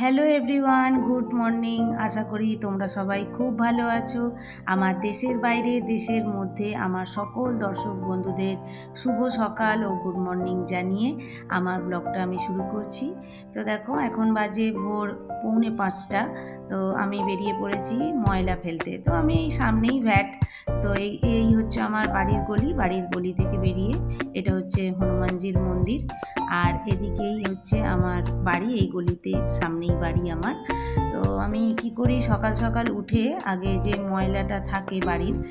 Hello everyone good morning আশা করি তোমরা সবাই খুব ভালো আছো। আমার দেশের বাইরে, দেশের মধ্যে আমার সকল দর্শক বন্ধুদের শুভ সকাল ও গুড মর্নিং জানিয়ে আমার ব্লগটা আমি শুরু করছি। তো দেখো, এখন বাজে ভোর পৌনে পাঁচটা। তো আমি বেরিয়ে পড়েছি ময়লা ফেলতে। তো আমি এই সামনেই ভ্যাট। তো এই এই হচ্ছে আমার বাড়ির গলি। বাড়ির গলি থেকে বেরিয়ে এটা হচ্ছে হনুমানজির মন্দির। আর এদিকেই হচ্ছে আমার বাড়ি। এই গলিতে সামনেই বাড়ি আমার। তো আমি কি করি, সকাল সকাল উঠে আগে যে ময়লাটা থাকে বাড়ির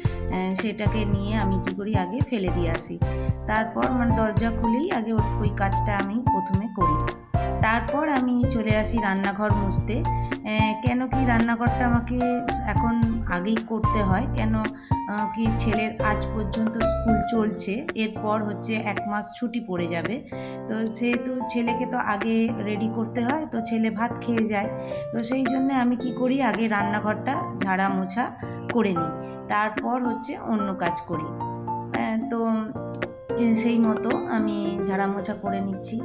সেটাকে নিয়ে আমি কি করি, আগে ফেলে দিয়ে আসি। তারপর আমার দরজা খুলেই আগে ওই- ওই কাজটা আমি প্রথমে করি। তারপর আমি চলে আসি রান্নাঘর মুছতে। কেন কি রান্নাঘরটা আমাকে এখন আগেই করতে হয়? কেন কি ছেলের আজ পর্যন্ত স্কুল চলছে? এরপর হচ্ছে এক মাস ছুটি পড়ে যাবে। তো সেহেতু ছেলেকে তো আগে রেডি করতে হয়, তো ছেলে ভাত খেয়ে যায়। তো সেই জন্য আমি কি করি, আগে রান্নাঘরটা ঝাড়া মোছা করে নিই। তারপর হচ্ছে অন্য কাজ করি। তো সেই মতো আমি ঝাড়া মোছা করে নিচ্ছি।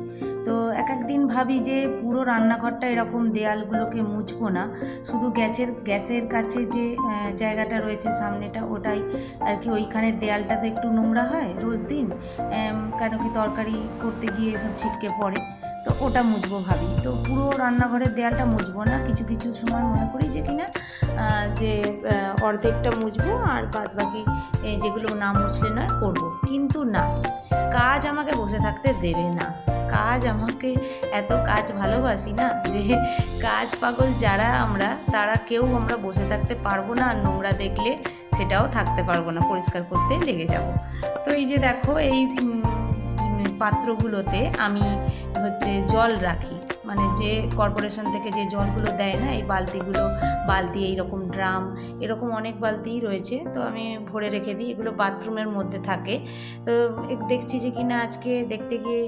তো এক এক দিন ভাবি যে পুরো রান্নাঘরটা এরকম দেয়ালগুলোকে মুছবো না। শুধু গ্যাসের গ্যাসের কাছে যে জায়গাটা রয়েছে সামনেটা, ওটাই আর কি। ওইখানের দেয়ালটা তো একটু নোংরা হয় রোজ দিন কেন কি তরকারি করতে গিয়ে সব ছিটকে পড়ে। তো ওটা মুছবো ভাবি। তো পুরো রান্নাঘরের দেয়ালটা মুছবো না। কিছু কিছু সময় মনে করি যে কিনা অর্ধেকটা মুছবো আর বাদ বাকি যেগুলো না মুছলে নয়, করব। কিন্তু না, কাজ আমাকে বসে থাকতে দেবে না। কাজ আমাকে এত কাজ ভালোবাসি না যে কাজ পাগল যারা আমরা, তারা কেউ আমরা বসে থাকতে পারব না, আর নোংরা দেখলে সেটাও থাকতে পারব না, পরিষ্কার করতে লেগে যাব। তো এই যে দেখো, এই পাত্রগুলোতে আমি হচ্ছে জল রাখি। মানে যে কর্পোরেশন থেকে যে জলগুলো দেয় না, এই বালতিগুলো, বালতি, এইরকম ড্রাম, এরকম অনেক বালতিই রয়েছে। তো আমি ভরে রেখে দিই, এগুলো বাথরুমের মধ্যে থাকে। তো দেখছি যে কিনা আজকে দেখতে গিয়ে,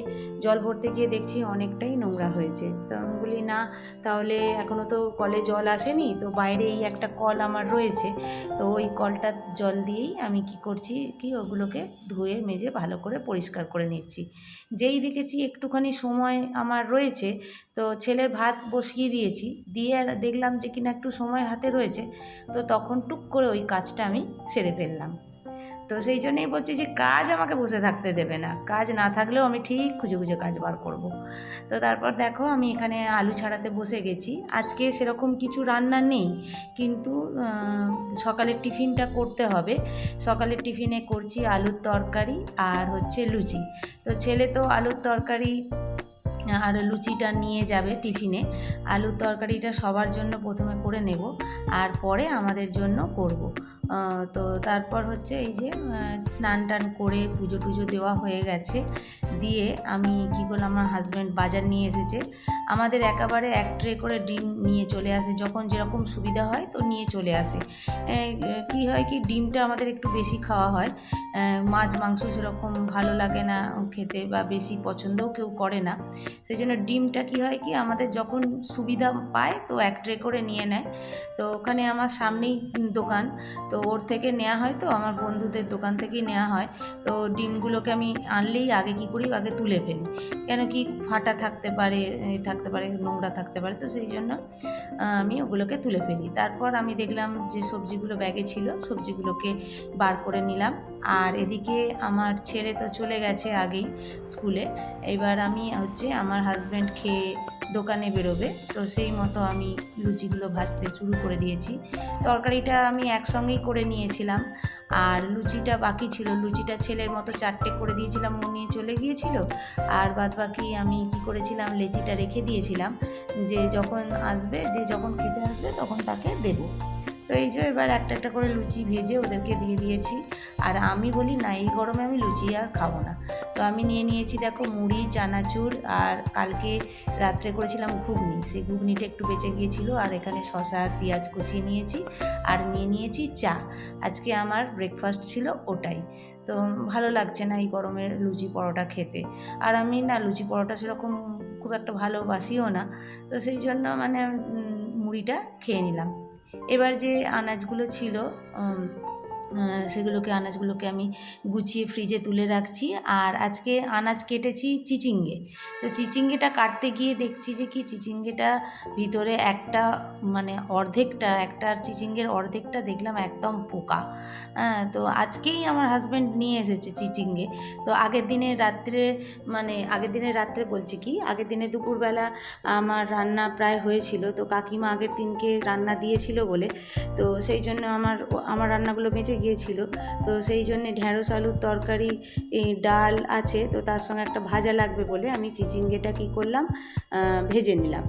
জল ভরতে গিয়ে দেখছি অনেকটাই নোংরা হয়েছে। তো আমি বলি, না, তাহলে এখনও তো কলে জল আসেনি, তো বাইরে এই একটা কল আমার রয়েছে। তো ওই কলটার জল দিয়েই আমি কি করছি, কি ওগুলোকে ধুয়ে, মেজে, ভালো করে পরিষ্কার করে নিচ্ছি। যেই দেখেছি একটুখানি সময় আমার রয়েছে তো ছেলের ভাত বসিয়ে দিয়েছি। দিয়ে দেখলাম যে কিনা একটু সময় হাতে রয়েছে, তো তখন টুক করে ওই কাজটা আমি সেরে ফেললাম। তো সেই জন্যই বলছি যে কাজ আমাকে বসে থাকতে দেবে না। কাজ না থাকলেও আমি ঠিক খুঁজে খুঁজে কাজ বার করব। তো তারপর দেখো আমি এখানে আলু ছাড়াতে বসে গেছি। আজকে সেরকম কিছু রান্না নেই, কিন্তু সকালের টিফিনটা করতে হবে। সকালের টিফিনে করছি আলুর তরকারি আর হচ্ছে লুচি। তো ছেলে তো আলুর তরকারি আর লুচিটা নিয়ে যাবে টিফিনে। আলুর তরকারিটা সবার জন্য প্রথমে করে নেব, আর পরে আমাদের জন্য করব। তো তারপর হচ্ছে এই যে স্নান টান করে পুজো টুজো দেওয়া হয়ে গেছে। দিয়ে আমি কি করলাম, আমার হাজব্যান্ড বাজার নিয়ে এসেছে। আমাদের একেবারে এক ট্রে করে ডিম নিয়ে চলে আসে। যখন যেরকম সুবিধা হয় তো নিয়ে চলে আসে। কি হয় কি, ডিমটা আমাদের একটু বেশি খাওয়া হয়। মাছ, মাংস সেরকম ভালো লাগে না খেতে বা বেশি পছন্দও কেউ করে না। সেই জন্য ডিমটা কি হয় কি, আমাদের যখন সুবিধা পায় তো এক ট্রে করে নিয়ে নেয়। তো ওখানে আমার সামনেই দোকান। তো ওর থেকে নেওয়া হয় তো, আমার বন্ধুদের দোকান থেকেই নেওয়া হয়। তো ডিমগুলোকে আমি আনলেই আগে কি করি, আগে তুলে ফেলি। কেন কি ফাটা থাকতে পারে থাকতে পারে, নোংরা থাকতে পারে, তো সেই জন্য আমি ওগুলোকে তুলে ফেলি। তারপর আমি দেখলাম যে সবজিগুলো ব্যাগে ছিল, সবজিগুলোকে বার করে নিলাম। আর এদিকে আমার ছেলে তো চলে গেছে আগেই স্কুলে। এবার আমি হচ্ছে আমার হাজব্যান্ড খেয়ে দোকানে বেরোবে। তো সেই মতো আমি লুচিগুলো ভাজতে শুরু করে দিয়েছি। তরকারিটা আমি একসঙ্গেই করে নিয়েছিলাম। আর লুচিটা বাকি ছিল। লুচিটা ছেলের মতো চারটে করে দিয়েছিলাম ও নিয়ে চলে গিয়েছিল। আর বাদ বাকি আমি কি করেছিলাম, লেচিটা রেখে দিয়েছিলাম যে যখন আসবে, যে যখন খেতে আসবে তখন তাকে দেবো। তো এই যে এবার একটা একটা করে লুচি ভেজে ওদেরকে দিয়ে দিয়েছি। আর আমি বলি, না, এই গরমে আমি লুচি আর খাব না। তো আমি নিয়ে নিয়েছি, দেখো, মুড়ি, চানাচুর আর কালকে রাত্রে করেছিলাম ঘুগনি। সেই ঘুগনিটা একটু বেঁচে গিয়েছিল আর এখানে শশা পেঁয়াজ কুচিয়ে নিয়েছি আর নিয়ে নিয়েছি চা। আজকে আমার ব্রেকফাস্ট ছিল ওটাই। তো ভালো লাগছে না এই গরমে লুচি পরোটা খেতে। আর আমি না, লুচি পরোটা সেরকম খুব একটা ভালোবাসিও না। তো সেই জন্য মানে মুড়িটা খেয়ে নিলাম। এবার যে আনাজগুলো ছিল সেগুলোকে, আনাজগুলোকে আমি গুছিয়ে ফ্রিজে তুলে রাখছি। আর আজকে আনাজ কেটেছি চিচিঙ্গে। তো চিচিঙ্গেটা কাটতে গিয়ে দেখছি যে কি চিচিঙ্গেটা ভিতরে একটা মানে অর্ধেকটা, একটা চিচিঙ্গের অর্ধেকটা দেখলাম একদম পোকা। হ্যাঁ তো আজকেই আমার হাজব্যান্ড নিয়ে এসেছে চিচিঙ্গে। তো আগের দিনে রাত্রে মানে আগের দিনে রাত্রে বলছি কি, আগের দিনে দুপুরবেলা আমার রান্না প্রায় হয়েছিল। তো কাকিমা আগের দিনকে রান্না দিয়েছিল বলে। তো সেই জন্য আমার আমার রান্নাগুলো বেঁচে গিয়েছিল। তো সেই জন্যে ঢ্যাঁড়স, আলুর তরকারি ডাল আছে। তো তার সঙ্গে একটা ভাজা লাগবে বলে আমি চিচিঙ্গেটা কী করলাম ভেজে নিলাম।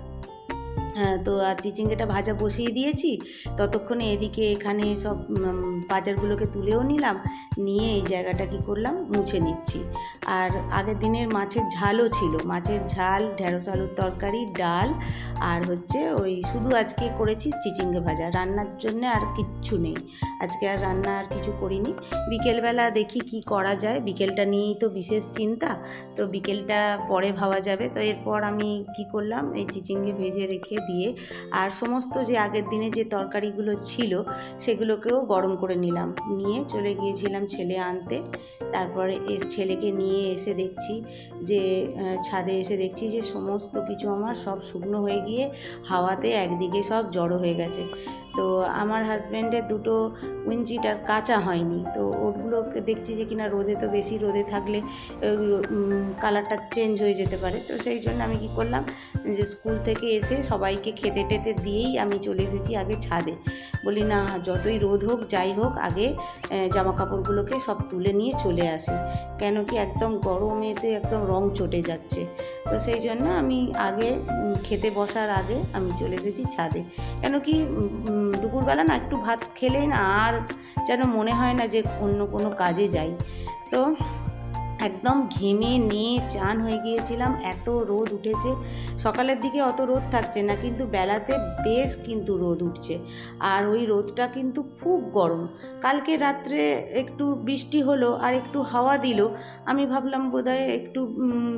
তো আর চিচিঙ্গেটা ভাজা বসিয়ে দিয়েছি। ততক্ষণে এদিকে এখানে সব বাজারগুলোকে তুলেও নিলাম। নিয়ে এই জায়গাটা কি করলাম? মুছে নিচ্ছি। আর আগের দিনের মাছের ঝালও ছিল। মাছের ঝাল, ঢেঁড়স আলুর তরকারি, ডাল আর হচ্ছে ওই শুধু আজকে করেছি চিচিঙ্গে ভাজা। রান্নার জন্য আর কিচ্ছু নেই। আজকে আর রান্না আর কিছু করিনি। বিকেলবেলা দেখি কি করা যায়। বিকেলটা নিয়েই তো বিশেষ চিন্তা। তো বিকেলটা পরে ভাবা যাবে। তো এরপর আমি কি করলাম? এই চিচিঙ্গে ভেজে রেখে দিয়ে আর সমস্ত যে আগের দিনে যে তরকারিগুলো ছিল সেগুলোকেও গরম করে নিলাম। নিয়ে চলে গিয়েছিলাম ছেলে আনতে। তারপরে এস ছেলেকে নিয়ে এসে দেখছি যে ছাদে এসে দেখছি যে সমস্ত কিছু আমার সব শুকনো হয়ে গিয়ে হাওয়াতে একদিকে সব জড়ো হয়ে গেছে। তো আমার হাজব্যান্ডের দুটো উইঞ্চিটার কাঁচা হয়নি। তো ওগুলোকে দেখছি যে কিনা রোদে তো বেশি রোদে থাকলে কালারটা চেঞ্জ হয়ে যেতে পারে। তো সেই জন্য আমি কি করলাম যে, স্কুল থেকে এসে সবাইকে খেতে টেতে দিয়েই আমি চলে এসেছি আগে ছাদে। বলি, না, যতই রোদ হোক, যাই হোক, আগে জামা কাপড়গুলোকে সব তুলে নিয়ে চলে আসি। কেন কি একদম গরমেতে একদম রং চটে যাচ্ছে। তো সেই জন্য আমি আগে খেতে বসার আগে আমি চলে এসেছি ছাদে। কেন কি দুপুরবেলা না একটু ভাত খেলে না আর যেন মনে হয় না যে অন্য কোনো কাজে যাই। তো একদম ঘেমে নিয়ে চান হয়ে গিয়েছিলাম। এত রোদ উঠেছে। সকালের দিকে অত রোদ থাকছে না, কিন্তু বেলাতে বেশ কিন্তু রোদ উঠছে। আর ওই রোদটা কিন্তু খুব গরম। কালকে রাত্রে একটু বৃষ্টি হলো আর একটু হাওয়া দিল, আমি ভাবলাম বোধহয় একটু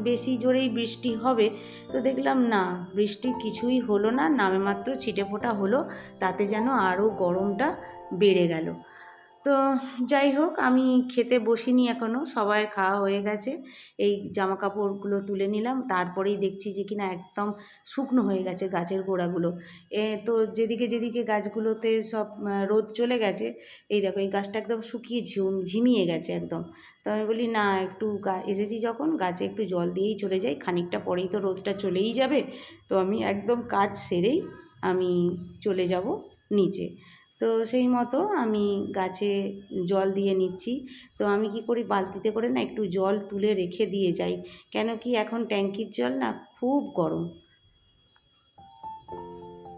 বেশি জোরেই বৃষ্টি হবে। তো দেখলাম না, বৃষ্টি কিছুই হলো না, নামে মাত্র ছিটে ফোটা হলো, তাতে যেন আরও গরমটা বেড়ে গেল। তো যাই হোক, আমি খেতে বসিনি এখনও সবাই খাওয়া হয়ে গেছে। এই জামা কাপড়গুলো তুলে নিলাম, তারপরেই দেখছি যে কিনা একদম শুকনো হয়ে গেছে গাছের গোড়াগুলো। এ, তো যেদিকে যেদিকে গাছগুলোতে সব রোদ চলে গেছে, এই দেখো, এই গাছটা একদম শুকিয়ে ঝিম, ঝিমিয়ে গেছে একদম। তো আমি বলি, না, একটু এসেছি যখন, গাছে একটু জল দিয়েই চলে যাই, খানিকটা পরেই তো রোদটা চলেই যাবে। তো আমি একদম কাজ সেরেই আমি চলে যাব নিচে। তো সেই মতো আমি গাছে জল দিয়ে নিচ্ছি। তো আমি কি করি, বালতিতে করে না একটু জল তুলে রেখে দিয়ে যাই। কেন কি এখন ট্যাঙ্কির জল না খুব গরম।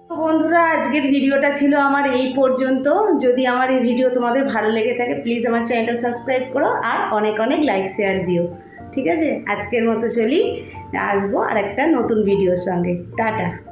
তো বন্ধুরা, আজকের ভিডিওটা ছিল আমার এই পর্যন্ত। যদি আমার এই ভিডিও তোমাদের ভালো লেগে থাকে প্লিজ আমার চ্যানেলটা সাবস্ক্রাইব করো আর অনেক অনেক লাইক শেয়ার দিও। ঠিক আছে? আজকের মতো চলি, আসব আর একটা নতুন ভিডিওর সঙ্গে। টাটা।